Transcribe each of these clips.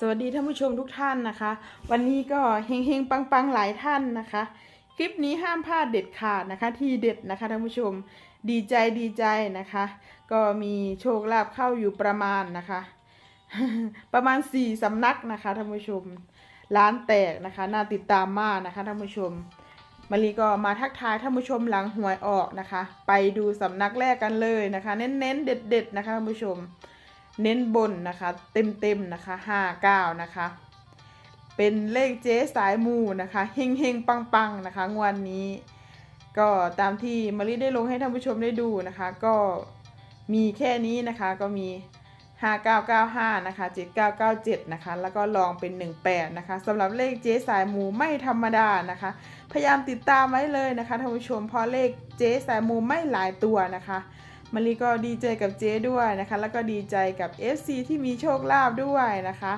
สวัสดีท่านผู้ชมทุกท่านนะคะ วันนี้ก็เฮงเฮงปังปังๆหลายท่านนะคะ คลิปนี้ห้ามพลาดเด็ดขาดนะคะ ที่เด็ดนะคะท่านผู้ชมดีใจดีใจนะคะ ก็มีโชคลาภเข้าอยู่ประมาณนะคะ ประมาณสี่สำนักนะคะท่านผู้ชมร้านแตกนะคะน่าติดตามมากนะคะท่านผู้ชมมารีก็มาทักทายท่านผู้ชมหลังหวยออกนะคะ ไปดูสำนักแรกกันเลยนะคะ เน้นๆเด็ด ๆ นะคะท่านผู้ชม เน้นบนนะคะเต็มๆนะคะห้าเก้านะคะ เป็นเลขเจ๊สายมูนะคะเฮงเฮงปังปังๆนะคะงวดนนี้ ก็ตามที่มารีได้ลงให้ท่านผู้ชมได้ดูนะคะ ก็มีแค่นี้นะคะก็มี 5995นะคะ7997นะคะแล้วก็ลองเป็น 18นะคะสำหรับเลขเจ๊สายมูไม่ธรรมดานะคะ พยายามติดตามไว้เลยนะคะท่านผู้ชมเพราะเลขเจ๊สายมูไม่หลายตัวนะคะ มารีก็ดีใจกับเจ๊ด้วยนะคะ แล้วก็ดีใจกับ FC ที่มีโชคลาภด้วยนะคะ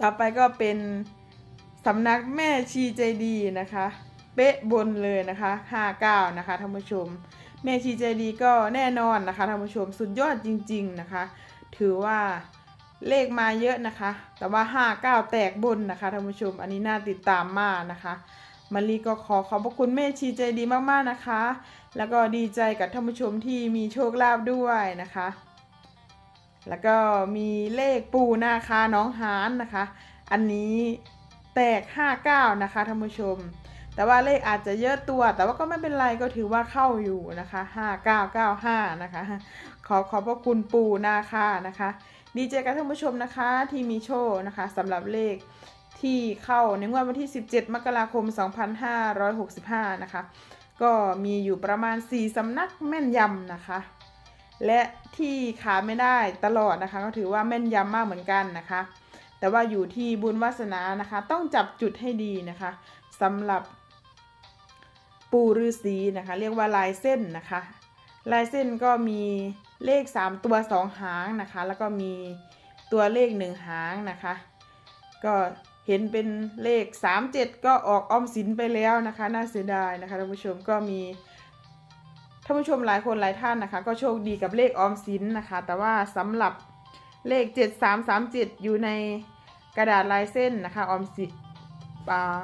ต่อไปก็เป็นสำนักแม่ชีใจดีนะคะ เป๊ะบนเลยนะคะ59นะคะท่านผู้ชม แม่ชีใจดีก็แน่นอนนะคะท่านผู้ชมสุดยอดจริง ๆนะคะ ถือว่าเลขมาเยอะนะคะ แต่ว่า 59 แตกบนนะคะท่านผู้ชม อันนี้น่าติดตามมากนะคะมารีก็ขอขอบพระคุณแม่ชีใจดีมากๆนะคะ แล้วก็ดีใจกับท่านผู้ชมที่มีโชคลาภด้วยนะคะ แล้วก็มีเลขปูนาคาน้องหานนะคะ อันนี้แตก 59 นะคะท่านผู้ชม แต่ว่าเลขอาจจะเยอะตัว แต่ว่าก็ไม่เป็นไรก็ถือว่าเข้าอยู่นะคะ 5995 นะคะ ขอขอบพระคุณปูนาคานะคะ ดีใจกับท่านผู้ชมนะคะที่มีโชคนะคะสำหรับเลขที่เข้าในงวดวันที่ 17 มกราคม 2565 นะคะ ก็มีอยู่ประมาณ 4สำนักแม่นยำนะคะ และที่ขาดไม่ได้ตลอดนะคะ ก็ถือว่าแม่นยำมากเหมือนกันนะคะ แต่ว่าอยู่ที่บุญวาสนานะคะ ต้องจับจุดให้ดีนะคะสำหรับปูฤาษีนะคะ เรียกว่าลายเส้นนะคะ ลายเส้นก็มีเลข 3 ตัว 2 หางนะคะ แล้วก็มีตัวเลข 1 หางนะคะ ก็ เห็นเป็นเลข 37 ก็ออกออมสินไปแล้วนะคะ น่าเสียดายนะคะท่านผู้ชมก็มีท่านผู้ชมหลายคนหลายท่านนะคะ ก็โชคดีกับเลขออมสินนะคะ แต่ว่าสำหรับเลข 7337 อยู่ในกระดาษลายเส้นนะคะออมสินอ่า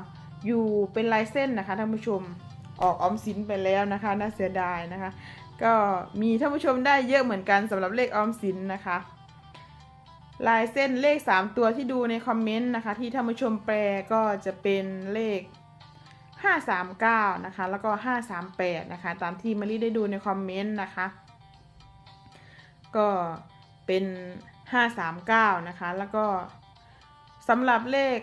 อยู่เป็นลายเส้นนะคะท่านผู้ชมออกออมสินไปแล้วนะคะน่าเสียดายนะคะ ก็มีท่านผู้ชมได้เยอะเหมือนกันสำหรับเลขออมสินนะคะ ลายเส้นเลข 3 ตัวที่ดูในคอมเมนต์นะคะ ที่ท่านผู้ชมแปลก็จะเป็นเลข 539 นะคะ แล้วก็ 538 นะคะ ตามที่มารีได้ดูในคอมเมนต์นะคะ ก็เป็น 539 นะคะ แล้วก็สำหรับเลข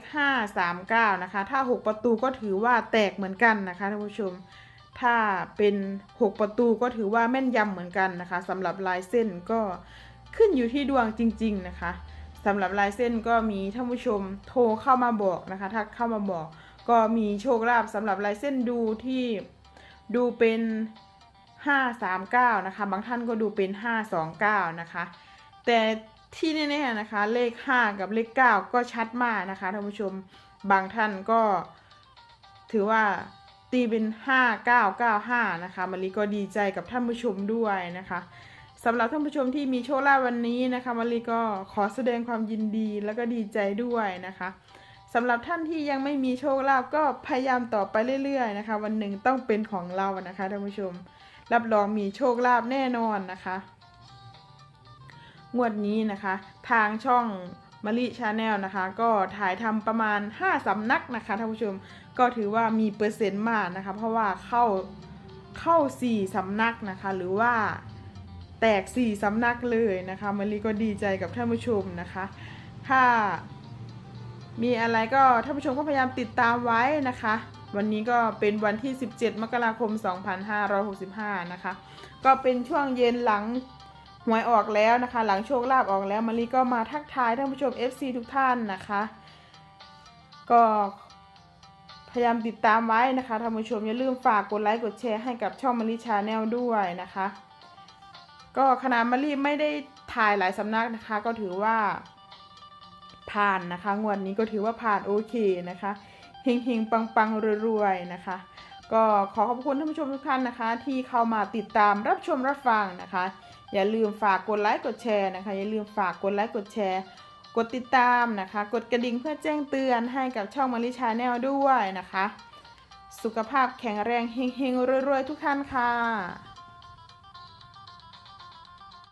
539 นะคะ ถ้า 6 ประตูก็ถือว่าแตกเหมือนกันนะคะท่านผู้ชม ถ้าเป็น 6 ประตูก็ถือว่าแม่นยำเหมือนกันนะคะสำหรับลายเส้นก็ ขึ้นอยู่ที่ดวงจริง ๆ นะคะสำหรับลายเส้นก็มีท่านผู้ชมโทรเข้ามาบอกนะคะถ้าเข้ามาบอก ก็มีโชคลาภสำหรับลายเส้นดูที่ดูเป็น 539 นะคะ บางท่านก็ดูเป็น 529 นะคะ แต่ที่แน่ๆนะคะเลข 5 กับเลข 9 ก็ชัดมากนะคะท่านผู้ชมบางท่านก็ถือว่าตีเป็น 5995 นะคะมารีก็ดีใจกับท่านผู้ชมด้วยนะคะ สำหรับท่านผู้ชมที่มีโชคลาภวันนี้นะคะมารีก็ขอแสดงความยินดีแล้วก็ดีใจด้วยนะคะสำหรับท่านที่ยังไม่มีโชคลาภก็พยายามต่อไปเรื่อยๆนะคะ วันหนึ่งต้องเป็นของเรานะคะท่านผู้ชม รับรองมีโชคลาภแน่นอนนะคะ งวดนี้นะคะ ทางช่องม a ริชาแนลนะคะ ก็ถ่ายทำประมาณ 5สำนักนะคะท่านผู้ชมก็ถือว่ามีเปอร์เซ็นต์มากนะคะ เพราะว่าเข้าเข้า 4สำนักนะคะ หรือว่า แตก4สำนักเลยนะคะม a ริก็ดีใจกับท่านผู้ชมนะคะ ถ้ามีอะไรก็ท่านผู้ชมก็พยายามติดตามไว้นะคะ วันนี้ก็เป็นวันที่ 17 มกราคม 2565 นะคะ ก็เป็นช่วงเย็นหลังหวยออกแล้วนะคะ หลังโชคลาภออกแล้วมารีก็มาทักทายท่านผู้ชม FC ทุกท่านนะคะ ก็พยายามติดตามไว้นะคะท่านผู้ชมอย่าลืมฝากกดไลค์กดแชร์ให้กับช่องมารีชาแนลด้วยนะคะ ก็ขนาดมารีไม่ได้ถ่ายหลายสำนักนะคะ ก็ถือว่า ผ่านนะคะ งวดนี้ก็ถือว่าผ่านโอเคนะคะเฮงเฮงปังปังๆรวยๆนะคะ ก็ขอขอบคุณท่านผู้ชมทุกท่านนะคะ ที่เข้ามาติดตามรับชมรับฟังนะคะ อย่าลืมฝากกดไลค์กดแชร์นะคะ อย่าลืมฝากกดไลค์กดแชร์ กดติดตามนะคะ กดกระดิ่งเพื่อแจ้งเตือนให้กับช่องมาริชาแนลด้วยนะคะ สุขภาพแข็งแรงเฮงๆรวยๆทุกท่านค่ะ